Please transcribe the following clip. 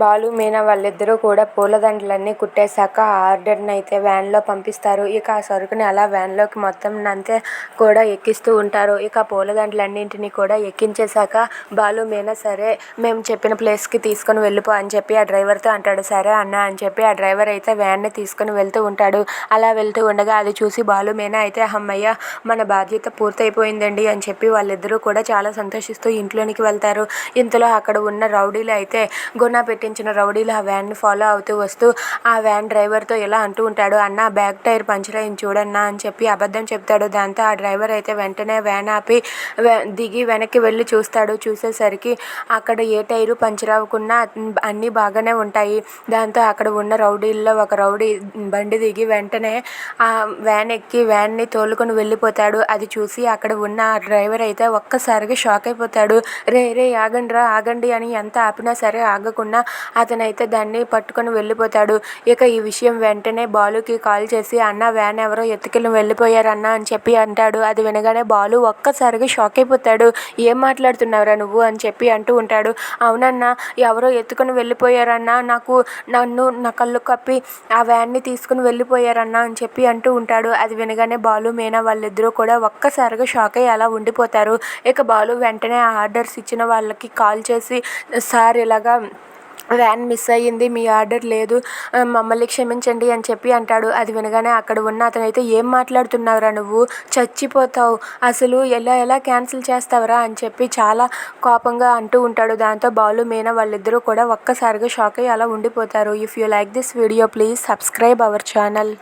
బాలు మీనా వాళ్ళిద్దరూ కూడా పూలదండలన్నీ కుట్టేశాక ఆ ఆర్డర్ని అయితే వ్యాన్లో పంపిస్తారు. ఇక ఆ సరుకుని అలా వ్యాన్లోకి మొత్తం అంతే కూడా ఎక్కిస్తూ ఉంటారు. ఇక పూలదండలన్నింటినీ కూడా ఎక్కించేశాక బాలు మీనా సరే మేము చెప్పిన ప్లేస్కి తీసుకొని వెళ్ళిపో అని చెప్పి ఆ డ్రైవర్తో అంటాడు. సరే అన్న అని చెప్పి ఆ డ్రైవర్ అయితే వ్యాన్ని తీసుకొని వెళ్తూ ఉంటాడు. అలా వెళ్తూ ఉండగా అది చూసి బాలు మీనా అయితే అమ్మయ్య మన బాధ్యత పూర్తయిపోయిందండి అని చెప్పి వాళ్ళిద్దరూ కూడా చాలా సంతోషిస్తూ ఇంట్లోనికి వెళ్తారు. ఇంతలో అక్కడ ఉన్న రౌడీలు అయితే గుణ పెట్టించిన రౌడీలు ఆ వ్యాన్ని ఫాలో అవుతూ వస్తూ ఆ వ్యాన్ డ్రైవర్తో ఇలా అంటూ ఉంటాడు అన్న బ్యాక్ టైర్ పంచర్ అయింది చూడన్నా అని చెప్పి అబద్ధం చెప్తాడు. దాంతో ఆ డ్రైవర్ అయితే వెంటనే వ్యాన్ ఆపి దిగి వెనక్కి వెళ్ళి చూస్తాడు. చూసేసరికి అక్కడ ఏ టైరు పంచర్ అవ్వకుండా అన్నీ బాగానే ఉంటాయి. దాంతో అక్కడ ఉన్న రౌడీల్లో ఒక రౌడీ బండి దిగి వెంటనే ఆ వ్యాన్ ఎక్కి వ్యాన్ని తోలుకొని వెళ్ళిపోతాడు. అది చూసి అక్కడ ఉన్న ఆ డ్రైవర్ అయితే ఒక్కసారిగా షాక్ అయిపోతాడు. రే రే ఆగండి రా ఆగండి అని ఎంత ఆపినా సరే ఆగకుండా అతనైతే దాన్ని పట్టుకొని వెళ్ళిపోతాడు. ఇక ఈ విషయం వెంటనే బాలుకి కాల్ చేసి అన్న వ్యాన్ ఎవరో ఎత్తుకెళ్ళి వెళ్ళిపోయారన్న అని చెప్పి అంటాడు. అది వినగానే బాలు ఒక్కసారిగా షాక్ అయిపోతాడు. ఏం మాట్లాడుతున్నావురా నువ్వు? అని చెప్పి అంటూ ఉంటాడు. అవునన్నా ఎవరో ఎత్తుకొని వెళ్ళిపోయారన్నా నాకు నన్ను నా కళ్ళు కప్పి ఆ వ్యాన్ని తీసుకుని వెళ్ళిపోయారన్నా అని చెప్పి అంటూ ఉంటాడు. అది వినగానే బాలు మీనా వాళ్ళిద్దరూ కూడా ఒక్కసారిగా షాక్ అయ్యి అలా ఉండిపోతారు. ఇక బాలు వెంటనే ఆ ఆర్డర్స్ ఇచ్చిన వాళ్ళకి కాల్ చేసి సార్ ఇలాగా వ్యాన్ మిస్ అయ్యింది మీ ఆర్డర్ లేదు మమ్మల్ని క్షమించండి అని చెప్పి అంటాడు. అది వినగానే అక్కడ ఉన్న అతనైతే ఏం మాట్లాడుతున్నావురా నువ్వు? చచ్చిపోతావు. అసలు ఎలా ఎలా క్యాన్సిల్ చేస్తావురా అని చెప్పి చాలా కోపంగా అంటూ ఉంటాడు. దాంతో బాలు మీనా వాళ్ళిద్దరూ కూడా ఒక్కసారిగా షాక్ అయ్యి అలా ఉండిపోతారు. If you like this video please subscribe our channel